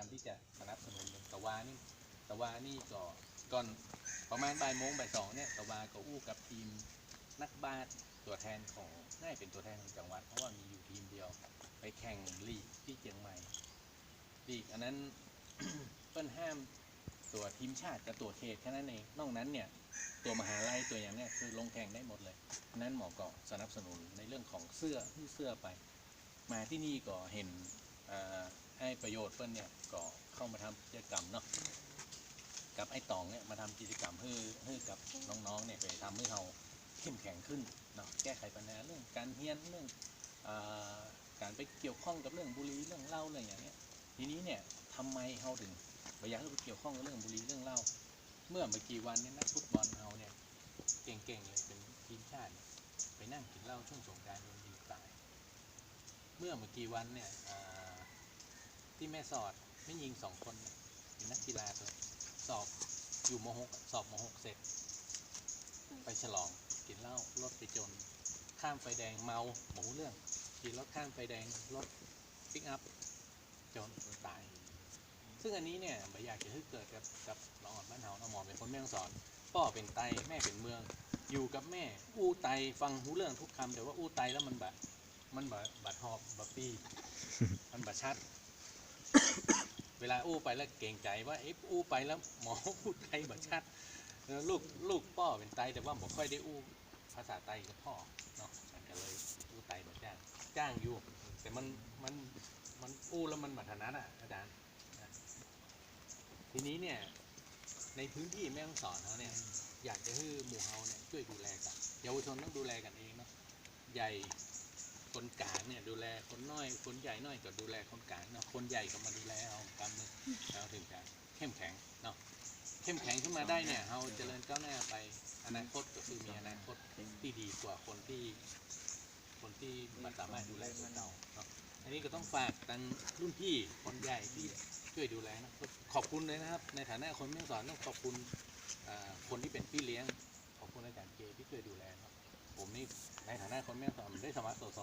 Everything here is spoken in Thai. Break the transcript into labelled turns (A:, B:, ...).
A: ามที่จะสนับสนุนแต่วานี่ต่ว่านี่ก็ก่อนประมาณบ่ายโมงบ่ายสองเนี่ยต่ว่าก็อู้กับทีมนักบาสตัวแทนของน่าเป็นตัวแทนของจังหวัด เพราะว่ามีอยู่ทีมเดียว ไปแข่งลีกที่เชียงใหม่ลีกอันนั้นเปิ้นห้ามตัวทีมชาติกับตัวเขตแค่นั้นเองนอกนั้นเนี่ยตัวมหาลัยตัวอย่างเนี้ยคือลงแข่งได้หมดเลย นั้นหมอก็สนับสนุนในเรื่องของเสื้อที่เสื้อไป มาที่นี่ก็เห็น ให้ประโยชน์เพื่อนเนี่ยก็เข้ามาทำกิจกรรมเนาะกับไอ้ตองเนี่ยมาทำกิจกรรมให้ให้กับน้องๆเนี่ยไปทำให้เราเข้มแข็งขึ้นเนาะแก้ไขปัญหาเรื่องการเฮียนเรื่องอการไปเกี่ยวข้องกับเรื่องบุหรี่เรื่องเหล้าอะไรอย่างเงี้ยทีนี้เนี่ยทำไมเราถึงไม่อยากให้ไปเกี่ยวข้องกับเรื่องบุหรี่เรื่องเหล้าเมื่อไม่กี่วันเนี่ยนักฟุตบอลเราเนี่ยเก่งๆเลยเป็นทีมชาติไปนั่งกินเหล้าช่วงสงการโดนยิงตาย เมื่อเมื่อกี่วันเนี่ย ที่แม่สอดไม่ยิงสองคนเป็นนักกีฬาตัวสอบอยู่มหกสอบมหกเสร็จ ไปฉลองกินเหล้ารถไปจน ข้ามไฟแดงเมาหมูเรื่องขี่รถข้ามไฟแดงรถปิกอัพจนตาย ซึ่งอันนี้เนี่ยไม่อยากจะให้เกิดกับกับน้องอ่อนบ้านเฮาน้องหมอเป็นคนแม่ฮ่องสอนพ่อเป็นไตแม่เป็นเมือง อยู่กับแม่ อู้ไตฟังหูเรื่องทุกคำแต่ว่าอู้ไตแล้วมันแบบมันแบะบัดหอบบัดปี มันบัดชัด เวลาอู้ไปแล้วเก่งใจว่าเอ๊ะอู้ไปแล้วหมอพูดไทยบัดชัดแล้วลูกลูกพ่อเป็นไตแต่ว่าบ่ค่อยได้อู้ภาษาไตกับพ่อเนาะมันก็เลยอู้ไตบัดจ้างจ้างอยู่ แต่มันมันมันอู้แล้วมันบัดถนัดอะอาจารย์ทีนี้เนี่ยในพื้นที่แม่ฮ่องสอนเขาเนี่ยอยากจะให้หมู่เฮาเนี่ยช่วยดูแลกันเยาวชนต้องดูแลกันเองเนาะใหญ่ คนกลางเนี่ยดูแลคนน้อย คนใหญ่น้อยก็ดูแลคนกลางเนาะคนใหญ่ก็มาดูแลเอากำมือเราถึงจะเข้มแข็งเนาะเข้มแข็งขึ้นมาได้เนี่ยเราเจริญก้าวหน้าไปอนาคตก็คือมีอนาคตที่ดีกว่าคนที่ คนที่มันสามารถดูแลตัวเราเนาะอันนี้ก็ต้องฝากทางรุ่นพี่คนใหญ่ที่ช่วยดูแลนะขอบคุณเลยนะครับ ในฐานะคนแม่ฮ่อสอนต้องขอบคุณคนที่เป็นพี่เลี้ยง ขอบคุณอาจารย์เจที่ช่วยดูแลเนาะผมนี่ในฐานะคนแม่ฮ่อสอนได้สมัครสส